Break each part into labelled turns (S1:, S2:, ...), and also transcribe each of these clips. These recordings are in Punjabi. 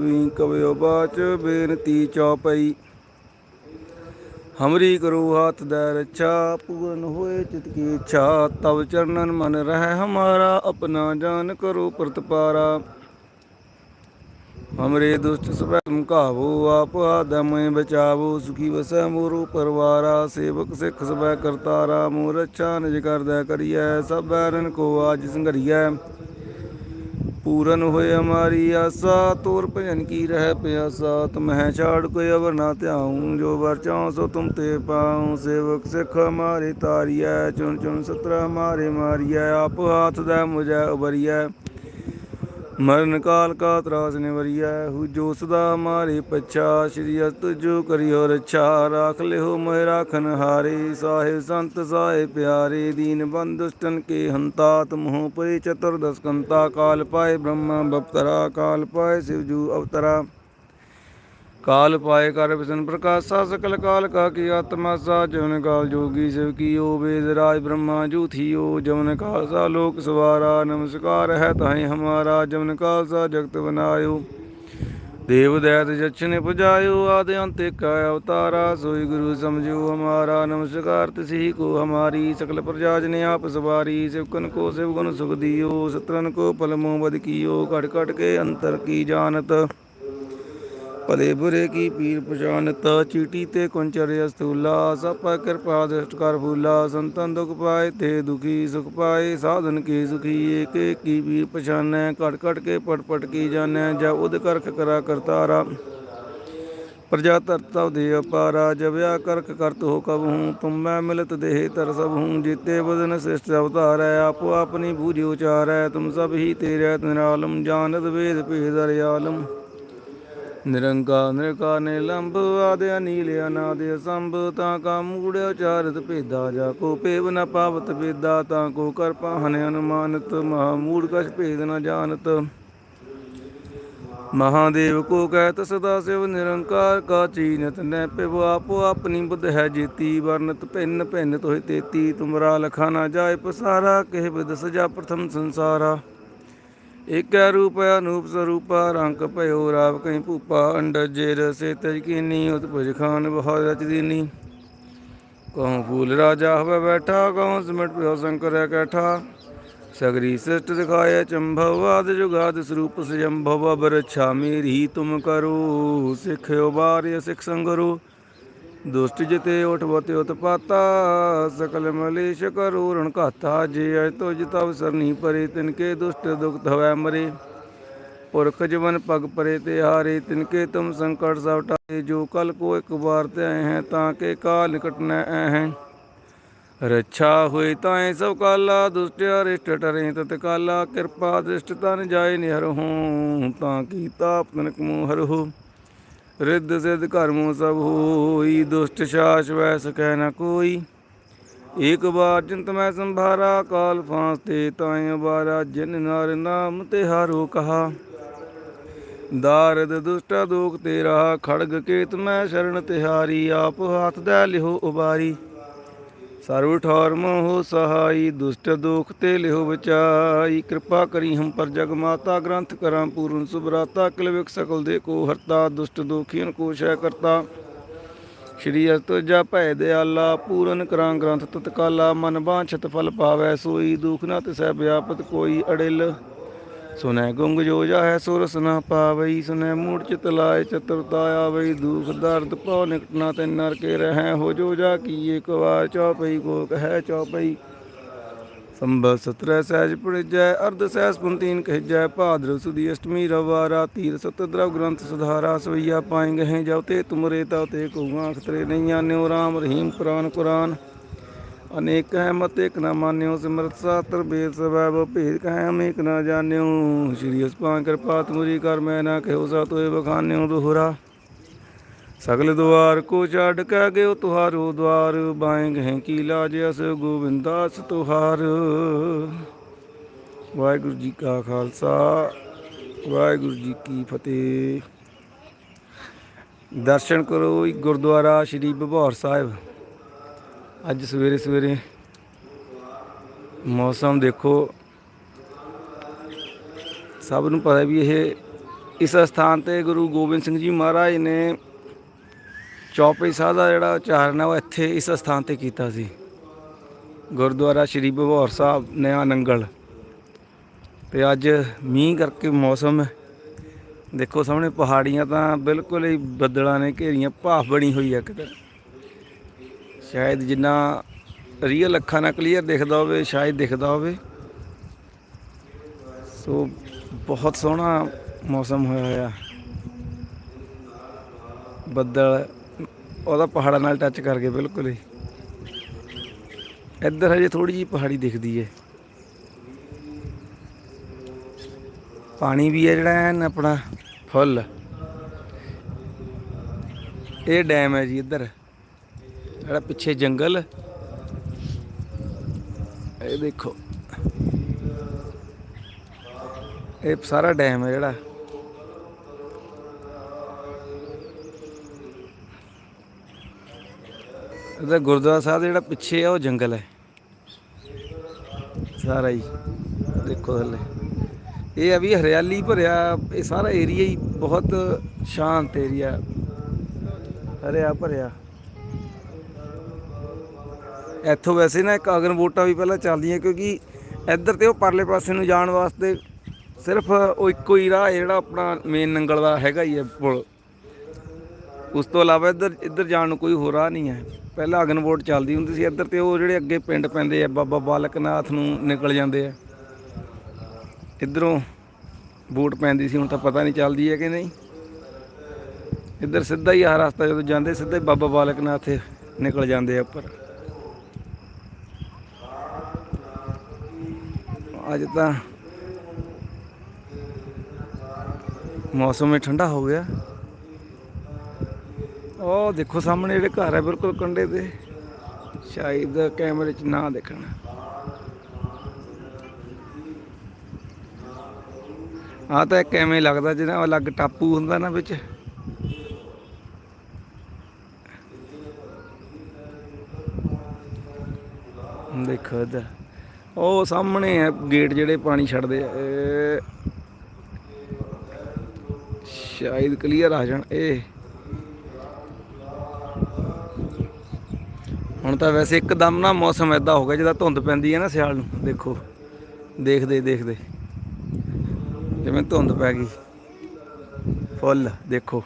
S1: ਵੀ ਕਵਿਓ ਬਾਚ ਬੇਨਤੀ ਚੌਪਈ। ਹਮਰੀ ਕਰੋ ਹਾਥ ਦੇ ਰੱਛਾ ਪੂਰਨ ਹੋਏ ਚਿਤ ਕੀ ਇੱਛਾ। ਤਬ ਚਰਨਨ ਮਨ ਰਹਿ ਹਮਾਰਾ, ਆਪਣਾ ਜਾਨ ਕਰੋ ਪ੍ਰਤਪਾਰਾ ਹਮਰੇ ਦੁਸ਼ਟ ਸਭੈ ਤੁਮ ਕਾਵੋ ਆਪ ਆਦਮੈ ਬਚਾਵੋ। ਸੁਖੀ ਵਸੈ ਮੋਰੋ ਪਰਵਾਰਾ, ਸੇਵਕ ਸਿੱਖ ਸਭੈ ਕਰਤਾਰਾ। ਮੋਰ ਅੱਛਾ ਨਿਜ ਕਰਦਾ ਕਰੀਐ, ਸਭ ਬੈਰਨ ਕੋ ਆਜ ਸੰਘਰੀਐ। ਪੂਰਨ ਹੋਏ ਹਮਾਰੀ ਆਸਾ, ਤੋਰ ਭਜਨ ਕੀ ਰਹਿ ਪਿਆਸਾ ਤੁਮਹਿ ਛਾੜ ਕੋਈ ਅਵਰ ਨਾ ਧਿਆਉ, ਜੋ ਵਰ ਚਾਉ ਸੋ ਤੁਮ ਤੇ ਪਾਉ, ਸੇਵਕ ਸਿੱਖ ਹਮਾਰੇ ਤਾਰੀਐ, ਚੁਣ ਚੁਣ ਸਤਰ ਹਮਾਰੇ ਮਾਰੀਐ, ਆਪ ਹਾਥ ਦਾ ਮੁਝੈ ਉਬਰੀਐ ਮਰਨ ਕਾਲ ਕਾ ਤਰਾਸ ਨਿਵਰੀਐ, ਹੂ ਜੋ ਸਦਾ ਹਮਾਰੇ ਪਛਾ, ਸ਼੍ਰੀ ਅਸਤ ਜੋ ਕਰਿਓ ਰਛਾ ਰਾਖ ਲਿਓ ਮੋਹਿ ਰਾਖਨ ਹਾਰੇ ਸਾਹਿਬ ਸੰਤ ਸਾਹਿ ਪਿਆਰੇ, ਦੀਨ ਬੰਦੁਸ਼ਟਨ ਕੇ ਹੰਤਾ ਤੁਮਹੁ ਪਏ, ਚਤੁਰਦਸ ਕੰਤਾ ਕਾਲ ਪਾਏ, ਬ੍ਰਹਮਾ ਬਪਤਰਾ ਕਾਲ ਪਾਏ ਸਿਵਜੂ ਅਵਤਰਾ। ਕਾਲ ਪਾਏ ਕਰ ਵਿਸ਼ਨ ਪ੍ਰਕਾਸ਼ਾ, ਸਕਲ ਕਾਲ ਕਾ ਕੀ ਆਤਮਾ ਸਾ, ਜਵਨ ਕਾਲ ਜੋਗੀ ਸਿਵ ਕੀਓ, ਵੇਦ ਰਾਜ ਬ੍ਰਹਮਾ ਜੂਥੀਓ ਜਵਨ ਕਾਲ ਸਾ ਲੋਕ ਸਵਾਰਾ, ਨਮਸਕਾਰ ਹੈ ਤਾਹੇ ਹਮਾਰਾ, ਜਵਨ ਕਾਲ ਸਾ ਜਗਤ ਬਨਾਇਓ। ਦੇਵ ਦੈਤ ਜਛਨੇ ਪੁਜਾਇਓ, ਆਦਿ ਅੰਤ ਕਾ ਅਵਤਾਰਾ, ਸੋਈ ਗੁਰੂ ਸਮਝਿਓ ਹਮਾਰਾ, ਨਮਸਕਾਰ ਤਿਸਹੀ ਕੋ ਹਮਾਰੀ, ਸਕਲ ਪ੍ਰਜਾ ਜਨੇ ਆਪ ਸਵਾਰੀ ਸਿਵਕਨ ਕੋ ਸਿਵਗੁਣ ਸੁਖ ਦਿਓ ਸਤਰਨ ਕੋ ਪਲਮੋ ਬਦ ਕੀਓ ਘਟ ਘਟ ਕੇ ਅੰਤਰ ਕੀ ਜਾਣਤ। ਭਲੇ ਬੁਰੇ ਕੀ ਪੀਰ ਪਛਾਨਤ ਚੀਟੀ ਤੇ ਕੁੰਚਰ ਅਸਤੂਲਾ ਸਭ ਕਿਰਪਾ ਦ੍ਰਿਸ਼ਟ ਕਰ ਫੂਲਾ, ਸੰਤਨ ਦੁਖ ਪਾਏ ਤੇ ਦੁਖੀ ਸੁਖ ਪਾਏ, ਸਾਧਨ ਕੀ ਸੁਖੀ, ਏਕ ਏਕ ਕੀ ਪੀਰ ਪਛਾਨੈ ਘਟ ਘਟ ਕੇ ਪਟ ਪਟ ਕੀ ਜਾਣੈ, ਜਾ ਉਦ ਕਰਖ ਕਰਾ ਕਰਤਾਰਾ। ਪ੍ਰਜਾ ਤਰਤਾ ਦੇ ਅਪਾਰਾ ਜਬਿਆ ਕਰਖ ਕਰਤ ਹੋ ਕਬ ਹੂੰ, ਤੁਮ ਮੈਂ ਮਿਲਤ ਦੇਹ ਤਰ ਸਭ ਹੂੰ, ਜੀਤੇ ਬਦਨ ਸ੍ਰਿਸ਼ਟ ਹੈ ਆਪੋ ਆਪਣੀ ਬੂਝ ਉਚਾਰ ਹੈ ਤੁਮ ਸਭ ਹੀ ਤੇਰੇ ਨਿਰਾਲਮ ਜਾਣਤ ਵੇਦ ਭੇਦ ਅਰਿਆਲਮ ਨਿਰੰਕਾਰ, ਨਿਰਕਾਰ ਨਿਲੰਭ ਆਦਿ ਅਨੀਲ ਅਨਾਦਿ ਸੰਭ ਤਾਂ ਕਾ ਮੂੜ ਉਚਾਰਤ ਭੇਦਾ, ਜਾ ਕੋ ਪੇਵ ਨ ਪਾਵਤ ਭੇਦਾ, ਤਾਂ ਕੋ ਕਰ ਪਾਹਨ ਅਨੁਮਾਨਤ। ਮਹਾ ਮੂੜ ਕਛ ਭੇਦ ਨ ਜਾਣਤ। ਮਹਾਦੇਵ ਕੋ ਕਹਿਤ ਸਦਾ ਸਿਵ ਨਿਰੰਕਾਰ, ਕਾ ਚੀਨਤ ਨੈ ਪਿਵ ਆਪੋ ਆਪਣੀ ਬੁੱਧ ਹੈ ਜੀਤੀ। ਵਰਨਤ ਭਿੰਨ ਭਿੰਨ ਤੋਹਿ ਤੇਤੀ, ਤੁਮਰਾ ਲਖਾ ਨਾ ਜਾਏ ਪਸਾਰਾ, ਕਹਿ ਬਿਦ ਸਜਾ ਪ੍ਰਥਮ ਸੰਸਾਰਾ। ਏਕੈ ਰੂਪ ਅਨੂਪ ਸਰੂਪਾ ਰੰਗ ਭਇਓ ਰਾਵ ਕਹੀਂ ਭੂਪਾ ਅੰਡਜ ਜੇ ਰਸੇ ਤਜ ਕੀਨੀ ਉਤਪਜ ਖਾਨ ਬਹੁ ਰਚ ਦੀਨੀ ਕਹੂੰ ਫੂਲ ਰਾਜਾ ਹੋਵੇ ਬੈਠਾ, ਕਹੂੰ ਸਿਮਟ ਪਿਓ ਸ਼ੰਕਰ ਹੈ ਕੈਠਾ। ਸਗਰੀ ਸ੍ਰਿਸ਼ਟ ਦਿਖਾਏ ਚੰਭਵ, ਆਦ ਜੁਗਾਦ ਸਰੂਪ ਸਜੰਭਵ ਬਰਛਾ ਮੇਰੀ ਤੁਮ ਕਰੋ, ਸਿੱਖਿਓ ਬਾਰਿ ਸਿੱਖ ਸੰਗਰੋ। ਦੁਸ਼ਟ ਜਿਤੇ ਉਠਵਤੇ ਉਤਪਾਤਾ ਸਕਲ ਮਲੇਸ਼ ਕਰੋ ਰਣ ਘਾਤਾ, ਜੇ ਅਜ ਤੁਜ ਤਵ ਸਰਨੀ ਪਰੇ ਤਿਨਕੇ ਦੁਸ਼ਟ ਦੁਖਤ ਹਵੈ ਮਰੇ। ਪੁਰਖ ਜਵਨ ਪਗ ਪਰੇ ਤੇ ਹਾਰੇ ਤਿਨਕੇ ਤੁਮ ਸੰਕਟ ਸਭ ਟਾਏ ਜੋ ਕਲ ਕੋ ਇੱਕ ਵਾਰ ਤੇ ਆਏ ਹੈ, ਤਾਂ ਕੇ ਕਾਲ ਨਿਕਟ ਨ ਹੈ। ਰੱਛਾ ਹੋਏ ਤਾਏ ਸਭ ਕਾਲਾ, ਦੁਸ਼ਟ ਅਰਿਸ਼ਟ ਟਰੇ ਤਤ ਕਾਲਾ, ਕਿਰਪਾ ਦ੍ਰਿਸ਼ਟ ਤਨ ਜਾਏ ਨਿਹਰਹੁ, ਤਾਂ ਕੀਤਾ ਆਪਨਕ ਮੂਹ ਹਰਹੁ ਰਿੱਧ ਸਿਧ ਕਰਮੋ ਸਭ ਹੋਈ, ਦੁਸ਼ਟ ਸ਼ਾਸ ਵੈ ਸਕੈ ਨ ਕੋਈ। ਏਕ ਬਾਰ ਚਿੰਤ ਮੈਂ ਸੰਭਾਰਾ, ਕਾਲ ਫਾਂਸ ਤੇ ਤਾਇ ਬਾਰਾ ਜਿਨ ਨਰ ਨਾਮ ਤੇ ਹਾਰੋ ਕਹਾ। ਦਾਰਦ ਦੁਸ਼ਟਾ ਦੋਖ ਤੇਰਾ, ਖੜਗ ਕੇਤ ਮੈਂ ਸ਼ਰਨ ਤਿਹਾਰੀ, ਆਪ ਹੱਥ ਦਾ ਲਿਹੋ ਉਬਾਰੀ। ਸਰਵ ਠੌਰ ਮੋਹ ਸਹਾਈ, ਦੁਸ਼ਟ ਦੋਖ ਤੇ ਲਿਹੋ ਬਚਾਈ। ਕਿਰਪਾ ਕਰੀ ਹਮ ਪਰ ਜਗ ਮਾਤਾ, ਗ੍ਰੰਥ ਕਰਾਂ ਪੂਰਨ ਸੁਭਰਾਤਾ ਕਿਲਵਿਕ ਸਕਲ ਦੇ ਕੋ ਹਰਤਾ, ਦੁਸ਼ਟ ਦੋਖੀਨ ਕੋ ਸ਼ੈ ਕਰਤਾ। ਸ਼੍ਰੀ ਅਸਤੁਜਾ ਭੈ ਦਿਆਲਾ, ਪੂਰਨ ਕਰਾਂ ਗ੍ਰੰਥ ਤਤਕਾਲਾ। ਮਨ ਬਾਂਛਤ ਫਲ ਪਾਵੈ ਸੋਈ, ਦੁਖ ਨਾ ਤਿਸੈ ਵਿਆਪਤ ਕੋਈ ਅੜਿਲ। ਸੁਨੈ ਗੁੰਗ ਜੋ ਜਾਹੈ ਸੁਰਸ ਨਾ ਪਾਵਈ, ਸੁਨੈ ਮੂੜ ਚਿਤ ਲਾਏ ਚਤੁਰਤਾ ਆਵਈ ਦੁਖ ਦਰਦ ਪਉ ਨਿਕਟ ਨਾ ਤੈ ਨਰ ਕੇ ਰਹੈ, ਹੋ ਜੋ ਜਾ ਕੀ ਏਕ ਵਾਰ ਚੌਪਈ, ਕੋ ਕਹੈ ਚੌਪਈ। ਸੰਭਵ ਸਤਰੈ ਸਹਿਜ ਪੁਰਜੈ ਅਰਧ ਸਹਿਜ ਪੁੰਤੀਨ ਕਹਿਜੈ ਭਾਦਰ ਸੁਦੀ ਅਸ਼ਟਮੀ ਰਵਾਰਾ ਤੀਰ ਸਤ ਦਰਵ ਗ੍ਰੰਥ ਸੁਧਾਰਾ, ਸਵਈਆ ਪਾਏ ਗਹੇ ਜਬ ਤੇ ਤੁਮਰੇ ਤਾ ਤੇ ਕੋ ਆਂਖ ਤਰੇ ਨਹੀਂ ਆਨਿਓ ਰਾਮ ਰਹੀਮ ਪੁਰਾਨ ਕੁਰਾਨ। ਅਨੇਕ ਹੈ ਮਤ ਇਕ ਨਾ ਮਾਨਿਓ, ਸਿਮਰਤ ਸਾਤਰ ਬੇਦ ਸਬੈਬ ਭੇਦ ਕਹੈ ਅਮੇਕ ਨਾ ਜਾਣਿਓ। ਸ਼੍ਰੀ ਅਸਪਾਂ ਕਿਰਪਾ ਤੁਮਰੀ ਕਰ, ਮੈਂ ਨਾ ਕਹਿਓ ਸਾ ਤੋਏ ਬਖਾਨਿਓ ਦੋਹਰਾ। ਸਗਲ ਦੁਆਰ ਕੋ ਛੱਡ ਕੇ ਗਿਓ ਤੁਹਾਰੋ ਦਵਾਰ ਬਾਏ ਗਹਿ ਕੀ ਲਾਜ ਅਸ ਗੋਬਿੰਦਾਸ ਤੁਹਾਰ। ਵਾਹਿਗੁਰੂ ਜੀ ਕਾ ਖਾਲਸਾ, ਵਾਹਿਗੁਰੂ ਜੀ ਕੀ ਫਤਿਹ। ਦਰਸ਼ਨ ਕਰੋ ਗੁਰਦੁਆਰਾ ਸ੍ਰੀ ਬਿਭੌਰ ਸਾਹਿਬ। ਅੱਜ ਸਵੇਰੇ ਸਵੇਰੇ ਮੌਸਮ ਦੇਖੋ। ਸਭ ਨੂੰ ਪਤਾ ਵੀ ਇਹ ਇਸ ਸਥਾਨ ਤੇ ਗੁਰੂ ਗੋਬਿੰਦ ਸਿੰਘ ਜੀ ਮਹਾਰਾਜ ਨੇ ਚੌਪਈ ਸਾਹਿਬ ਦਾ ਜਿਹੜਾ ਉਚਾਰਨ ਹੈ, ਉਹ ਇੱਥੇ ਇਸ ਸਥਾਨ ਤੇ ਕੀਤਾ ਸੀ। ਗੁਰਦੁਆਰਾ ਸ਼੍ਰੀ ਭਵੌਰ ਸਾਹਿਬ, ਨਿਆ ਨੰਗਲ। ਤੇ ਅੱਜ ਮੀਂਹ ਕਰਕੇ ਮੌਸਮ ਦੇਖੋ, ਸਾਹਮਣੇ ਪਹਾੜੀਆਂ ਤਾਂ ਬਿਲਕੁਲ ਹੀ ਬੱਦਲਾਂ ਨੇ, ਘੇਰੀਆਂ, ਭਾਫ ਬਣੀ ਹੋਈ ਹੈ ਕਿਤੇ ਸ਼ਾਇਦ ਜਿੰਨਾ ਰੀਅਲ ਅੱਖਾਂ ਨਾਲ ਕਲੀਅਰ ਦਿਖਦਾ ਹੋਵੇ, ਸ਼ਾਇਦ ਦਿਖਦਾ ਹੋਵੇ। ਸੋ ਬਹੁਤ ਸੋਹਣਾ ਮੌਸਮ ਹੋਇਆ ਹੋਇਆ। ਬੱਦਲ ਉਹਦਾ ਪਹਾੜਾਂ ਨਾਲ ਟੱਚ ਕਰਕੇ ਬਿਲਕੁਲ ਹੀ। ਇੱਧਰ ਹਜੇ ਥੋੜੀ ਜਿਹੀ ਪਹਾੜੀ ਦਿਖਦੀ ਹੈ। ਪਾਣੀ ਵੀ ਹੈ ਜਿਹੜਾ ਐਨ ਆਪਣਾ, ਫੁੱਲ। ਇਹ ਡੈਮ ਹੈ ਜੀ ਇੱਧਰ। ਜਿਹੜਾ ਪਿੱਛੇ ਜੰਗਲ। ਇਹ ਦੇਖੋ। ਇਹ ਸਾਰਾ ਡੈਮ ਹੈ ਜਿਹੜਾ। ਇਹਦਾ ਗੁਰਦੁਆਰਾ ਸਾਹਿਬ ਦਾ ਜਿਹੜਾ ਪਿੱਛੇ ਆ, ਉਹ ਜੰਗਲ ਹੈ। ਸਾਰਾ ਹੀ। ਦੇਖੋ ਥੱਲੇ। ਇਹ ਆ ਵੀ ਹਰਿਆਲੀ ਭਰਿਆ, ਇਹ ਸਾਰਾ ਏਰੀਆ ਹੀ ਬਹੁਤ ਸ਼ਾਂਤ ਏਰੀਆ ਹਰਿਆ ਭਰਿਆ। ਇੱਥੋਂ ਵੈਸੇ ਨਾ ਇੱਕ ਅਗਨ ਵੋਟਾਂ ਵੀ ਪਹਿਲਾਂ ਚੱਲਦੀਆਂ ਕਿਉਂਕਿ ਇੱਧਰ ਤੇ ਉਹ ਪਰਲੇ ਪਾਸੇ ਨੂੰ ਜਾਣ ਵਾਸਤੇ ਸਿਰਫ ਉਹ ਇੱਕੋ ਹੀ ਰਾਹ ਹੈ ਜਿਹੜਾ ਆਪਣਾ ਮੇਨ ਨੰਗਲ ਦਾ ਹੈਗਾ ਹੀ ਹੈ ਪੁਲ। ਉਸ ਤੋਂ ਇਲਾਵਾ ਇੱਧਰ ਇੱਧਰ ਜਾਣ ਨੂੰ ਕੋਈ ਹੋਰ ਰਾਹ ਨਹੀਂ ਹੈ। ਪਹਿਲਾਂ ਅਗਨ ਵੋਟ ਚੱਲਦੀ ਹੁੰਦੀ ਸੀ, ਇੱਧਰ ਤੇ ਉਹ ਜਿਹੜੇ ਅੱਗੇ ਪਿੰਡ ਪੈਂਦੇ ਆ, ਬਾਬਾ ਬਾਲਕ ਨਾਥ ਨੂੰ ਨਿਕਲ ਜਾਂਦੇ ਆ। ਇੱਧਰੋਂ ਵੋਟ ਪੈਂਦੀ ਸੀ, ਹੁਣ ਤਾਂ ਪਤਾ ਨਹੀਂ ਚੱਲਦੀ ਹੈ ਕਿ ਨਹੀਂ। ਇੱਧਰ ਸਿੱਧਾ ਹੀ ਆਹ ਰਸਤਾ ਜਦੋਂ ਜਾਂਦੇ, ਸਿੱਧਾ ਹੀ ਬਾਬਾ ਬਾਲਕ ਨਾਥ ਨਿਕਲ ਜਾਂਦੇ ਆ ਉੱਪਰ। ਅੱਜ ਤਾਂ ਮੌਸਮ ਹੀ ਠੰਡਾ ਹੋ ਗਿਆ। ਉਹ ਦੇਖੋ ਸਾਹਮਣੇ ਜਿਹੜੇ ਘਰ ਹੈ ਬਿਲਕੁਲ ਕੰਢੇ ਤੇ। ਸ਼ਾਇਦ ਕੈਮਰੇ 'ਚ ਨਾ ਦੇਖਣ। ਆ ਤਾਂ ਇੱਕ ਐਵੇਂ ਲੱਗਦਾ ਜਿਹੜਾ ਅਲੱਗ ਟਾਪੂ ਹੁੰਦਾ ਨਾ ਵਿੱਚ। ਦੇਖੋ ਇੱਧਰ। ਉਹ ਸਾਹਮਣੇ ਹੈ ਗੇਟ ਜਿਹੜੇ ਪਾਣੀ ਛੱਡਦੇ ਆ। ਸ਼ਾਇਦ ਕਲੀਅਰ ਆ ਜਾਣ, ਇਹ। ਹੁਣ ਤਾਂ ਵੈਸੇ ਇੱਕਦਮ ਨਾ ਮੌਸਮ ਐਦਾ ਹੋ ਗਿਆ, ਜਿੱਦਾਂ ਧੁੰਦ ਪੈਂਦੀ ਹੈ ਨਾ ਸਿਆਲ ਨੂੰ, ਦੇਖੋ। ਦੇਖਦੇ ਦੇਖਦੇ। ਜਿਵੇਂ ਧੁੰਦ ਪੈ ਗਈ। ਫੁੱਲ, ਦੇਖੋ।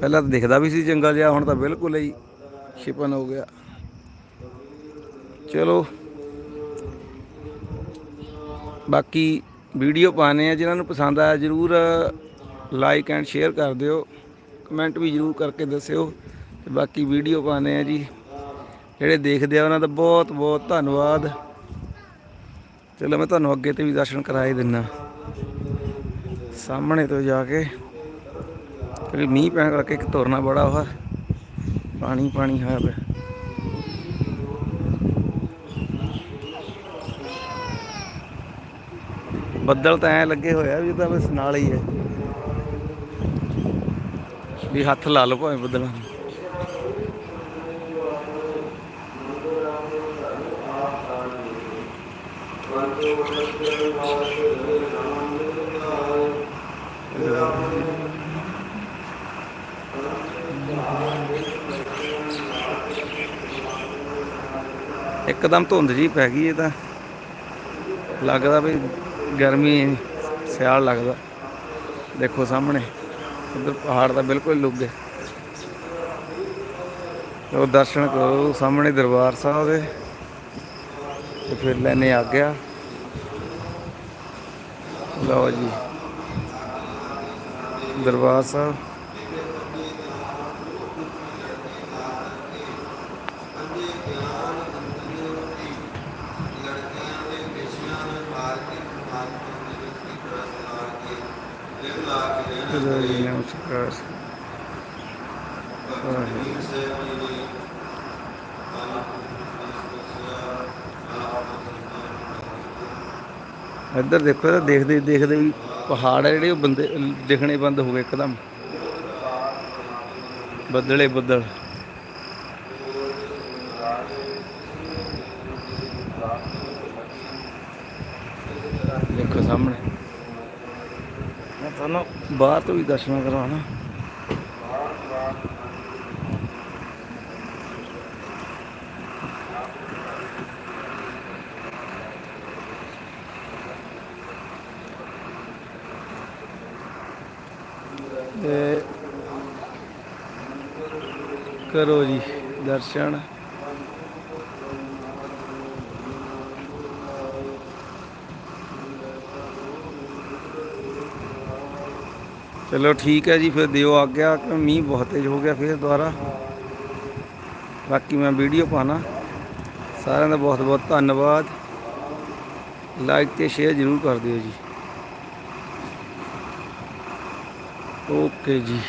S1: ਪਹਿਲਾਂ ਤਾਂ ਦਿਖਦਾ ਵੀ ਸੀ ਜੰਗਲ ਜਿਹਾ, ਹੁਣ ਤਾਂ ਬਿਲਕੁਲ ਹੀ ਛਿਪਨ ਹੋ ਗਿਆ। ਚਲੋ। ਬਾਕੀ ਵੀਡੀਓ ਪਾਣੇ ਆ, ਜਿਨ੍ਹਾਂ ਨੂੰ ਪਸੰਦ ਆਇਆ ਜਰੂਰ ਲਾਈਕ ਐਂਡ ਸ਼ੇਅਰ ਕਰ ਦਿਓ। ਕਮੈਂਟ ਵੀ ਜਰੂਰ ਕਰਕੇ ਦੱਸਿਓ। ਤੇ ਬਾਕੀ ਵੀਡੀਓ ਪਾਣੇ ਆ ਜੀ। ਜਿਹੜੇ ਦੇਖਦੇ ਆ, ਉਹਨਾਂ ਦਾ ਬਹੁਤ ਬਹੁਤ ਧੰਨਵਾਦ। ਚਲੋ ਮੈਂ ਤੁਹਾਨੂੰ ਅੱਗੇ ਤੇ ਵੀ ਦਰਸ਼ਨ ਕਰਾ ਹੀ ਦਿੰਨਾ। ਸਾਹਮਣੇ ਤੋਂ ਜਾ ਕੇ ਕਿਉਂਕਿ ਮੀਂਹ ਪੈਣ ਕਰਕੇ ਇੱਕ ਤੁਰਨਾ ਬੜਾ ਹੋਇਆ ਪਾਣੀ ਪਾਣੀ ਹੋਇਆ ਪਿਆ ਬੱਦਲ ਤਾਂ ਐ ਲੱਗੇ ਹੋਇਆ ਵੀ ਇਹ ਤਾਂ ਬਸ ਨਾਲ ਹੀ ਹੈ। ਵੀ ਹੱਥ ਲਾ ਲਓ ਭਾਵੇਂ ਬੱਦਲਾਂ ਨੂੰ। ਇੱਕਦਮ ਧੁੰਦ ਜੀ ਪੈ ਗਈ ਇਹ ਤਾਂ। ਲੱਗਦਾ ਵੀ ਗਰਮੀ ਸਿਆਲ ਲੱਗਦਾ। ਦੇਖੋ ਸਾਹਮਣੇ, ਉਧਰ ਪਹਾੜ ਤਾਂ ਬਿਲਕੁਲ ਲੁੱਕ ਗਏ। ਲੋ ਦਰਸ਼ਨ ਕਰੋ ਸਾਹਮਣੇ ਦਰਬਾਰ ਸਾਹਿਬ ਦੇ। ਤੇ ਫਿਰ ਲੈਨੇ ਆ ਗਿਆ ਲਓ ਜੀ। ਦਰਬਾਰ ਸਾਹਿਬ। ਚਲੋ ਨਮਸਕਾਰ ਇੱਧਰ ਦੇਖੋ ਇਹਦਾ ਦੇਖਦੇ ਦੇਖਦੇ ਵੀ ਪਹਾੜ ਆ ਜਿਹੜੇ, ਉਹ ਬੰਦੇ, ਦਿਖਣੇ ਬੰਦ ਹੋ ਗਏ ਇੱਕਦਮ। ਬੱਦਲੇ ਬੱਦਲ। ਦੇਖੋ ਸਾਹਮਣੇ। ਤੁਹਾਨੂੰ ਬਾਹਰ ਤੋਂ ਵੀ ਦਰਸ਼ਨ ਕਰਾਉਣਾ। ਕਰੋ ਜੀ ਦਰਸ਼ਨ। ਚਲੋ ਠੀਕ ਹੈ ਜੀ, ਫਿਰ ਦਿਓ ਆ ਗਿਆ ਕਿ, ਮੀਂਹ ਬਹੁਤ ਤੇਜ਼ ਹੋ ਗਿਆ ਫਿਰ ਦੁਬਾਰਾ। ਬਾਕੀ ਮੈਂ ਵੀਡੀਓ ਪਾਣਾ ਸਾਰਿਆਂ ਦਾ ਬਹੁਤ ਬਹੁਤ ਧੰਨਵਾਦ। ਲਾਈਕ ਤੇ ਸ਼ੇਅਰ ਜ਼ਰੂਰ ਕਰ ਦਿਓ ਜੀ। ਓਕੇ ਜੀ।